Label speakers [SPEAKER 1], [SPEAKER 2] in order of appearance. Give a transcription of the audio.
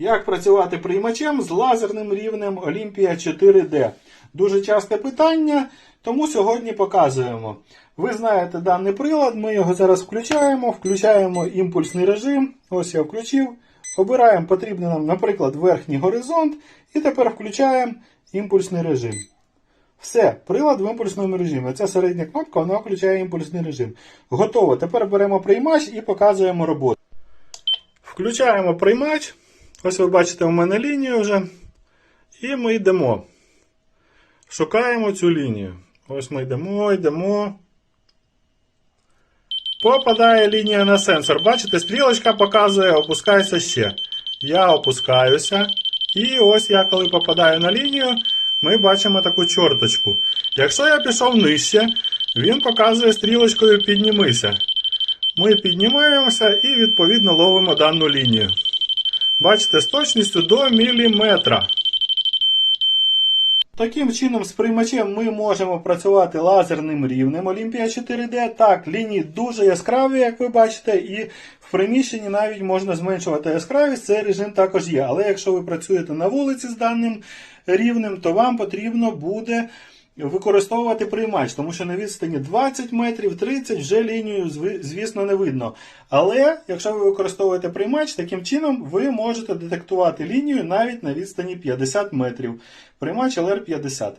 [SPEAKER 1] Як працювати приймачем з лазерним рівнем Olympia 4D? Дуже часте питання, тому сьогодні показуємо. Ви знаєте даний прилад, ми його зараз включаємо, включаємо імпульсний режим. Ось я включив. Обираємо потрібний нам, наприклад, верхній горизонт, і тепер включаємо імпульсний режим. Все, прилад в імпульсному режимі. Ця середня кнопка вона включає імпульсний режим. Готово. Тепер беремо приймач і показуємо роботу. Включаємо приймач. Ось ви бачите, у мене лінію вже. І ми йдемо. Шукаємо цю лінію. Ось ми йдемо, йдемо. Попадає лінія на сенсор. Бачите, стрілочка показує, опускайся ще. Я опускаюся. І ось я, коли попадаю на лінію, ми бачимо таку чорточку. Якщо я пішов нижче, він показує стрілочкою піднімися. Ми піднімаємося і відповідно ловимо дану лінію. Бачите, з точністю до міліметра. Таким чином, з приймачем ми можемо працювати лазерним рівнем Olympia 4D. Так, лінії дуже яскраві, як ви бачите, і в приміщенні навіть можна зменшувати яскравість. Цей режим також є. Але якщо ви працюєте на вулиці з даним рівнем, то вам потрібно буде використовувати приймач, тому що на відстані 20 метрів, 30 вже лінію, звісно, не видно. Але якщо ви використовуєте приймач, таким чином ви можете детектувати лінію навіть на відстані 50 метрів. Приймач LR50.